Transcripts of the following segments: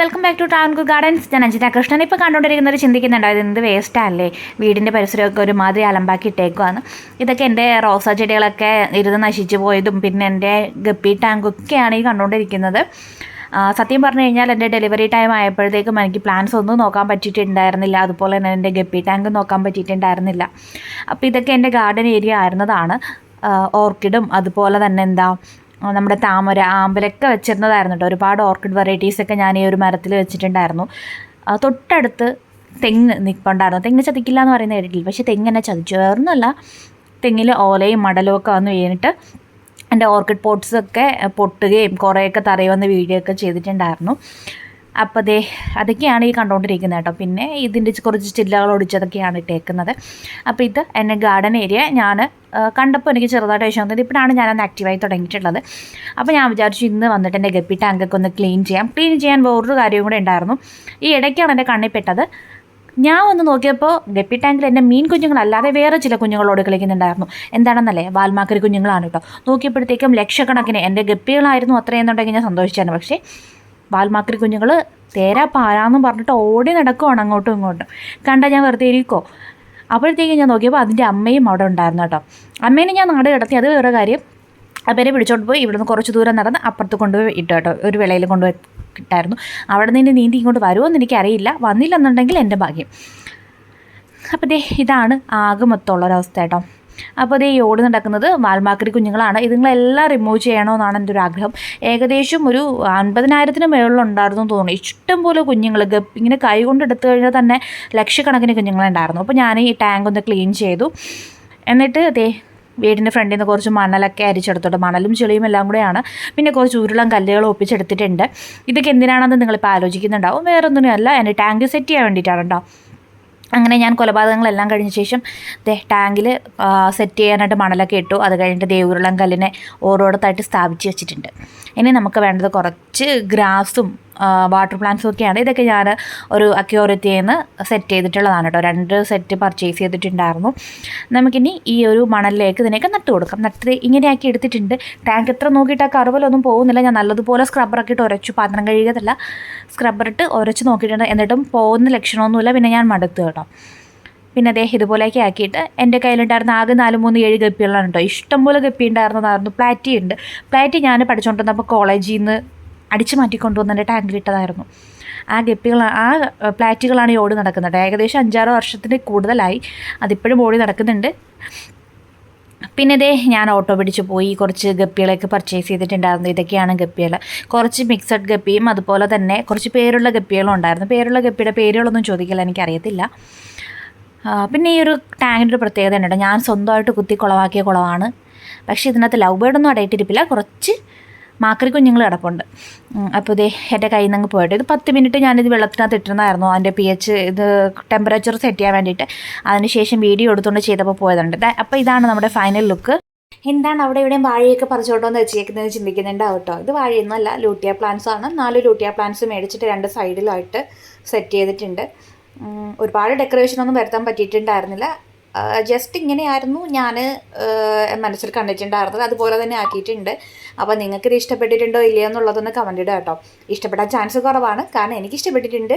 Welcome back to Tankoor gardens ഞാൻ അഞ്ജിത കൃഷ്ണൻ. ഇപ്പോൾ കണ്ടുകൊണ്ടിരിക്കുന്നവർ ചിന്തിക്കുന്നുണ്ടോ ഇത് എന്ത് വേസ്റ്റാല്ലേ വീടിന്റെ പരിസരമൊക്കെ ഒരുമാതിരി അലമ്പാക്കി ഇട്ടേക്കുവാണ് ഇതൊക്കെ എന്റെ റോസാ ചെടികളൊക്കെ ഇരുന്ന് നശിച്ചു പോയതും പിന്നെ എന്റെ ഗപ്പി ടാങ്കൊക്കെയാണ് ഈ കണ്ടുകൊണ്ടിരിക്കുന്നത്. സത്യം പറഞ്ഞു കഴിഞ്ഞാൽ എന്റെ ഡെലിവറി ടൈം ആയപ്പോഴത്തേക്കും എനിക്ക് പ്ലാൻസ് ഒന്നും നോക്കാൻ പറ്റിയിട്ടുണ്ടായിരുന്നില്ല. അതുപോലെ തന്നെ എന്റെ ഗപ്പി ടാങ്ക് നോക്കാൻ പറ്റിയിട്ടുണ്ടായിരുന്നില്ല. അപ്പോൾ ഇതൊക്കെ എന്റെ ഗാർഡൻ ഏരിയ ആയിരുന്നതാണ്. ഓർക്കിഡും അതുപോലെ തന്നെ എന്താ നമ്മുടെ താമര ആമ്പലൊക്കെ വെച്ചിരുന്നതായിരുന്നു കേട്ടോ ഒരുപാട് ഓർക്കിഡ് വെറൈറ്റീസൊക്കെ ഞാൻ ഈ ഒരു മരത്തിൽ വെച്ചിട്ടുണ്ടായിരുന്നു. തൊട്ടടുത്ത് തെങ്ങ് നിൽപ്പുണ്ടായിരുന്നു തെങ്ങ് ചതിക്കില്ല എന്ന് പറയുന്ന കേട്ടിട്ടില്ല. പക്ഷേ തെങ്ങ് എന്നെ ചതിച്ചു വേറൊന്നുമല്ല തെങ്ങിൽ ഓലയും മടലും ഒക്കെ വന്ന് വീണിട്ട് എന്റെ ഓർക്കിഡ് പോട്ട്സൊക്കെ പൊട്ടുകയും കുറേയൊക്കെ തറയുമെന്ന് വീഡിയോ ഒക്കെ ചെയ്തിട്ടുണ്ടായിരുന്നു. അപ്പോൾ ദേ അതൊക്കെയാണ് ഈ കണ്ടുകൊണ്ടിരിക്കുന്നത് കേട്ടോ. പിന്നെ ഇതിന്റെ കുറച്ച് ചില്ലകൾ ഒടിച്ചതൊക്കെയാണ് ഇട്ടേക്കുന്നത്. അപ്പോൾ ഇത് എന്റെ ഗാർഡൻ ഏരിയ. ഞാൻ കണ്ടപ്പോൾ എനിക്ക് ചെറുതായിട്ട് വിഷയം തോന്നി. ഇപ്പോഴാണ് ഞാനൊന്ന് ആക്റ്റീവായി തുടങ്ങിയിട്ടുള്ളത്. അപ്പോൾ ഞാൻ വിചാരിച്ചു ഇന്ന് വന്നിട്ട് എന്റെ ഗപ്പി ടാങ്കൊക്കെ ഒന്ന് ക്ലീൻ ചെയ്യാം. ക്ലീൻ ചെയ്യാൻ വേറൊരു കാര്യവും കൂടെ ഉണ്ടായിരുന്നു. ഈ ഇടയ്ക്കാണ് എന്റെ കണ്ണിൽ പെട്ടത്. ഞാൻ ഒന്ന് നോക്കിയപ്പോൾ ഗപ്പി ടാങ്കിൽ എന്റെ മീൻ കുഞ്ഞുങ്ങളല്ലാതെ വേറെ ചില കുഞ്ഞുങ്ങളോട് കളിക്കുന്നുണ്ടായിരുന്നു. എന്താണെന്നല്ലേ? വാൽമാക്കരി കുഞ്ഞുങ്ങളാണ് കേട്ടോ. നോക്കിയപ്പോഴത്തേക്കും ലക്ഷക്കണക്കിന് എന്റെ ഗപ്പികളായിരുന്നു അത്രയെന്നുണ്ടെങ്കിൽ ഞാൻ സന്തോഷിച്ചാണ് പക്ഷേ വാൽമാക്കരി കുഞ്ഞുങ്ങൾ തേരാ പാരാന്നും പറഞ്ഞിട്ട് ഓടി നടക്കുവാണ് അങ്ങോട്ടും ഇങ്ങോട്ടും. കണ്ടാൽ ഞാൻ വെറുതെ ഇരിക്കോ? അപ്പോഴത്തേക്കും ഞാൻ നോക്കിയപ്പോൾ അതിന്റെ അമ്മയും അവിടെ ഉണ്ടായിരുന്നു കേട്ടോ. അമ്മേനെ ഞാൻ നാട് കിടത്തി. അത് വേറെ കാര്യം. അവരെ പിടിച്ചോണ്ട് പോയി ഇവിടുന്ന് കുറച്ച് ദൂരം നടന്ന് അപ്പുറത്ത് കൊണ്ടുപോയി ഇട്ടു കേട്ടോ. ഒരു വിളയിൽ കൊണ്ടുപോയി ഇട്ടായിരുന്നു. അവിടെ നിന്ന് നീന്തി ഇങ്ങോട്ട് വരുമോ എന്ന് എനിക്കറിയില്ല. വന്നില്ലെന്നുണ്ടെങ്കിൽ എന്റെ ഭാഗ്യം. അപ്പോൾ ദേ ഇതാണ് ആകെ മൊത്തമുള്ള ഒരവസ്ഥ കേട്ടോ. അപ്പോൾ അത് ഈ ഓടി നടക്കുന്നത് വാൽമാക്രി കുഞ്ഞുങ്ങളാണ്. ഇതുങ്ങളെല്ലാം റിമൂവ് ചെയ്യണമെന്നാണ് എന്റെ ഒരു ആഗ്രഹം. ഏകദേശം ഒരു അൻപതിനായിരത്തിന് മേളിലുണ്ടായിരുന്നു തോന്നുന്നു. ഇഷ്ടം പോലെ കുഞ്ഞുങ്ങൾ ഗപ്പ് ഇങ്ങനെ കൈ കൊണ്ട് എടുത്തു കഴിഞ്ഞാൽ തന്നെ ലക്ഷക്കണക്കിന് കുഞ്ഞുങ്ങളുണ്ടായിരുന്നു അപ്പോൾ ഞാൻ ഈ ടാങ്ക് ഒന്ന് ക്ലീൻ ചെയ്തു. എന്നിട്ട് ദേ വീടിന്റെ ഫ്രണ്ടിൽ നിന്ന് കുറച്ച് മണലൊക്കെ അരിച്ചെടുത്തോട്ട് മണലും ചെളിയും എല്ലാം കൂടെയാണ്. പിന്നെ കുറച്ച് ഉരുളം കല്ലുകൾ ഒപ്പിച്ചെടുത്തിട്ടുണ്ട്. ഇതൊക്കെ എന്തിനാണെന്ന് നിങ്ങളിപ്പോൾ ആലോചിക്കുന്നുണ്ടാവും. വേറെ ഒന്നിനുമല്ല എന്റെ ടാങ്ക് സെറ്റ് ചെയ്യാൻ വേണ്ടിയിട്ടാണ് കേട്ടോ. അങ്ങനെ ഞാൻ കൊലപാതകങ്ങളെല്ലാം കഴിഞ്ഞ ശേഷം ദേ ടാങ്കിൽ സെറ്റ് ചെയ്യാനായിട്ട് മണലൊക്കെ ഇട്ടു. അത് കഴിഞ്ഞിട്ട് ദേവുരുളം കല്ലിനെ ഓരോടത്തായിട്ട് സ്ഥാപിച്ച് വെച്ചിട്ടുണ്ട്. ഇനി നമുക്ക് വേണ്ടത് കുറച്ച് ഗ്രാസും വാട്ടർ പ്ലാന്റ്സും ഒക്കെയാണ്. ഇതൊക്കെ ഞാൻ ഒരു അക്യൂറിറ്റിയിൽ നിന്ന് സെറ്റ് ചെയ്തിട്ടുള്ളതാണ് കേട്ടോ രണ്ട് സെറ്റ് പർച്ചേസ് ചെയ്തിട്ടുണ്ടായിരുന്നു. നമുക്കിനി ഈ ഒരു മണലിലേക്ക് ഇതിനെയൊക്കെ നട്ട് കൊടുക്കാം. നട്ട് ഇങ്ങനെയാക്കി എടുത്തിട്ടുണ്ട്. ടാങ്ക് എത്ര നോക്കിയിട്ട് ആ കറുവലൊന്നും പോകുന്നില്ല. ഞാൻ നല്ലതുപോലെ സ്ക്രബ്ബറൊക്കെ ഇട്ട് ഉരച്ചു. പാത്രം കഴുകിയതല്ല. സ്ക്രബ്ബറിട്ട് ഉരച്ച് നോക്കിയിട്ടുണ്ട്. എന്നിട്ടും പോകുന്ന ലക്ഷണമൊന്നുമില്ല. പിന്നെ ഞാൻ മടുത്തു കേട്ടോ. പിന്നെ അദ്ദേഹം ഇതുപോലെയൊക്കെ ആക്കിയിട്ട് എന്റെ കയ്യിലുണ്ടായിരുന്ന ആകെ നാല് മൂന്ന് ഏഴ് ഗപ്പികളാണ് കേട്ടോ ഇഷ്ടംപോലെ ഗപ്പി ഉണ്ടായിരുന്നതായിരുന്നു. പ്ലാറ്റി ഉണ്ട്. പ്ലാറ്റി ഞാൻ പഠിച്ചുകൊണ്ടിരുന്നപ്പോൾ കോളേജിൽ നിന്ന് അടിച്ചു മാറ്റി എന്റെ ടാങ്കിൽ ടാങ്കിലിട്ടതായിരുന്നു ആ ഗപ്പികൾ ആ പ്ലാറ്റുകളാണ് ഈ ഓടി നടക്കുന്നത്. ഏകദേശം അഞ്ചാറ് വർഷത്തിന് കൂടുതലായി അതിപ്പോഴും ഓടി നടക്കുന്നുണ്ട്. പിന്നെ ഇതേ ഞാൻ ഓട്ടോ പിടിച്ച് പോയി. കുറച്ച് ഗപ്പികളൊക്കെ പർച്ചേസ് ചെയ്തിട്ടുണ്ടായിരുന്നു. ഇതൊക്കെയാണ് ഗപ്പികൾ. കുറച്ച് മിക്സഡ് ഗപ്പിയും അതുപോലെ തന്നെ കുറച്ച് പേരുള്ള ഗപ്പികളും ഉണ്ടായിരുന്നു. പേരുള്ള ഗപ്പിയുടെ പേരുകളൊന്നും ചോദിക്കില്ല എനിക്കറിയത്തില്ല. പിന്നെ ഈ ഒരു ടാങ്കിന്റെ ഒരു പ്രത്യേകത ഉണ്ട് ഞാൻ സ്വന്തമായിട്ട് കുത്തി കുളവാക്കിയ കുളമാണ് പക്ഷേ ഇതിനകത്ത് ലവ് ബേർഡൊന്നും അടയിട്ടിരിപ്പില്ല. കുറച്ച് മാക്രി കുഞ്ഞുങ്ങൾ കിടപ്പുണ്ട്. അപ്പോൾ ഇതേ എന്റെ കയ്യിൽ നിന്ന് അങ്ങ് പോയിട്ട് ഇത് പത്ത് മിനിറ്റ് ഞാനിത് വെള്ളത്തിനകത്ത് ഇട്ടിരുന്നായിരുന്നു അതിന്റെ പി എച്ച് ഇത് ടെമ്പറേച്ചർ സെറ്റ് ചെയ്യാൻ വേണ്ടിയിട്ട്. അതിനുശേഷം വീഡിയോ എടുത്തുകൊണ്ട് ചെയ്തപ്പോൾ പോയതുണ്ട്. അപ്പോൾ ഇതാണ് നമ്മുടെ ഫൈനൽ ലുക്ക് എന്താണ് അവിടെ ഇവിടെയും വാഴയൊക്കെ പറിച്ചോണ്ടോന്ന് വെച്ചേക്കുന്നത് ചിന്തിക്കുന്നുണ്ടാവും കേട്ടോ ഇത് വാഴയൊന്നുമല്ല ലൂട്ടിയ പ്ലാന്റ്സ് ആണ്. നാല് ലൂട്ടിയ പ്ലാന്റ്സ് മേടിച്ചിട്ട് രണ്ട് സൈഡിലായിട്ട് സെറ്റ് ചെയ്തിട്ടുണ്ട്. ഒരുപാട് ഡെക്കറേഷൻ ഒന്നും വരുത്താൻ പറ്റിയിട്ടുണ്ടായിരുന്നില്ല. ജസ്റ്റ് ഇങ്ങനെയായിരുന്നു ഞാൻ മനസ്സിൽ കണ്ടിട്ടുണ്ടായിരുന്നത്. അതുപോലെ തന്നെ ആക്കിയിട്ടുണ്ട്. അപ്പോൾ നിങ്ങൾക്ക് ഇത് ഇഷ്ടപ്പെട്ടിട്ടുണ്ടോ ഇല്ലയോ എന്നുള്ളതൊന്ന് കമന്റ് ഇടുക കേട്ടോ. ഇഷ്ടപ്പെടാൻ ചാൻസ് കുറവാണ്. കാരണം എനിക്ക് ഇഷ്ടപ്പെട്ടിട്ടുണ്ട്.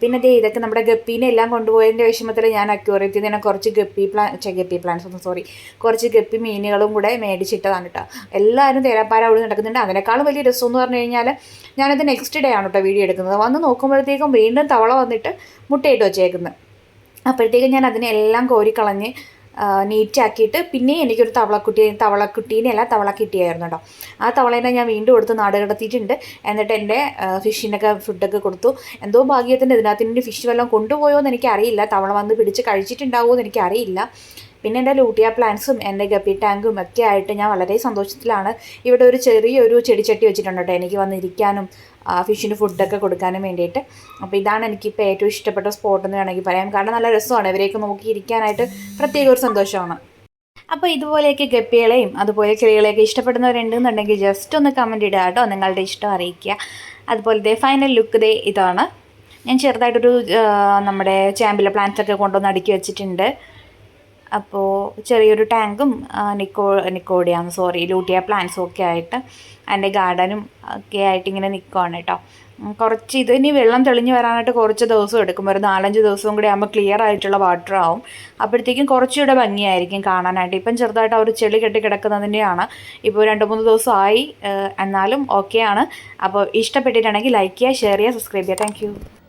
പിന്നെ ദേ ഇതൊക്കെ നമ്മുടെ ഗപ്പീനെ എല്ലാം കൊണ്ടുപോയതിന്റെ വിഷമത്തിൽ ഞാൻ അക്യൂറേറ്റ് തന്നെ കുറച്ച് ഗപ്പി പ്ലാൻ ഗപ്പി പ്ലാൻസ് ഒന്നും സോറി കുറച്ച് ഗപ്പി മീനുകളും കൂടെ മേടിച്ചിട്ടതാണ് കേട്ടോ. എല്ലാവരും തേരാപ്പാര അവിടെ നടക്കുന്നുണ്ട്. അതിനേക്കാളും വലിയ രസം എന്ന് പറഞ്ഞു കഴിഞ്ഞാൽ ഞാനത് നെക്സ്റ്റ് ഡേ ആണ് കേട്ടോ വീഡിയോ എടുക്കുന്നത്. വന്ന് നോക്കുമ്പോഴത്തേക്കും വീണ്ടും തവള വന്നിട്ട് മുട്ടയിട്ട് വെച്ചേക്കുന്നത് അപ്പോഴത്തേക്കും ഞാൻ അതിനെല്ലാം കോരിക്കളഞ്ഞ് നീറ്റാക്കിയിട്ട് പിന്നെ എനിക്കൊരു തവളക്കുട്ടി തവളക്കുട്ടീനെ അല്ല തവള കിട്ടിയായിരുന്നു കേട്ടോ ആ തവളേനെ ഞാൻ വീണ്ടും എടുത്ത് നാട് കിടത്തിയിട്ടുണ്ട്. എന്നിട്ട് എന്റെ ഫിഷിനൊക്കെ ഫുഡൊക്കെ കൊടുത്തു. എന്തോ ഭാഗ്യത്തിന്റെ ഇതിനകത്തിന്റെ ഫിഷ് വല്ലതും കൊണ്ടുപോയോ എന്ന് എനിക്കറിയില്ല. തവള വന്ന് പിടിച്ച് കഴിച്ചിട്ടുണ്ടാവുമോ എന്ന് എനിക്കറിയില്ല. പിന്നെ എന്റെ ലൂട്ടിയ പ്ലാന്റ്സും എന്റെ ഗപ്പി ടാങ്കും ഒക്കെ ആയിട്ട് ഞാൻ വളരെ സന്തോഷത്തിലാണ്. ഇവിടെ ഒരു ചെറിയൊരു ചെടിച്ചട്ടി വെച്ചിട്ടുണ്ട് കേട്ടോ. എനിക്ക് വന്നിരിക്കാനും ഫിഷിന് ഫുഡൊക്കെ കൊടുക്കാനും വേണ്ടിയിട്ട്. അപ്പോൾ ഇതാണ് എനിക്കിപ്പോൾ ഏറ്റവും ഇഷ്ടപ്പെട്ട സ്പോട്ട് എന്ന് വേണമെങ്കിൽ പറയാം. കാരണം നല്ല രസമാണ്. ഇവരെയൊക്കെ നോക്കിയിരിക്കാനായിട്ട് പ്രത്യേക ഒരു സന്തോഷമാണ്. അപ്പോൾ ഇതുപോലെയൊക്കെ ഗപ്പികളെയും അതുപോലെ കിളികളെയൊക്കെ ഇഷ്ടപ്പെടുന്നവരുണ്ടെന്നുണ്ടെങ്കിൽ ജസ്റ്റ് ഒന്ന് കമന്റ് ഇടുക കേട്ടോ. നിങ്ങളുടെ ഇഷ്ടം അറിയിക്കുക. അതുപോലെ ദേ ഫൈനൽ ലുക്ക് ദേ ഇതാണ്. ഞാൻ ചെറുതായിട്ടൊരു നമ്മുടെ ചാമ്പിലെ പ്ലാന്റ്സ് ഒക്കെ കൊണ്ടുവന്ന് അടുക്കി വെച്ചിട്ടുണ്ട്. അപ്പോൾ ചെറിയൊരു ടാങ്കും നിക്കോ നിക്കോഡിയാന്ന് സോറി ലൂട്ടിയ പ്ലാന്റ്സും ഒക്കെ ആയിട്ട് അതിന്റെ ഗാർഡനും ഒക്കെ ആയിട്ട് ഇങ്ങനെ നിൽക്കുവാണ് കേട്ടോ കുറച്ച് ഇതിനി വെള്ളം തെളിഞ്ഞ് വരാനായിട്ട് കുറച്ച് ദിവസം എടുക്കും. ഒരു നാലഞ്ച് ദിവസവും കൂടി ആകുമ്പോൾ ക്ലിയർ ആയിട്ടുള്ള വാട്ടർ ആവും. അപ്പോഴത്തേക്കും കുറച്ചുകൂടെ ഭംഗിയായിരിക്കും കാണാനായിട്ട്. ഇപ്പം ചെറുതായിട്ട് ഒരു ചെളി കെട്ടി കിടക്കുന്നതിന്റെയാണ് ഇപ്പോൾ രണ്ട് മൂന്ന് ദിവസം ആയി എന്നാലും ഓക്കെയാണ് അപ്പോൾ ഇഷ്ടപ്പെട്ടിട്ടുണ്ടെങ്കിൽ ലൈക്ക് ചെയ്യുക ഷെയർ ചെയ്യുക സബ്സ്ക്രൈബ് ചെയ്യുക. താങ്ക്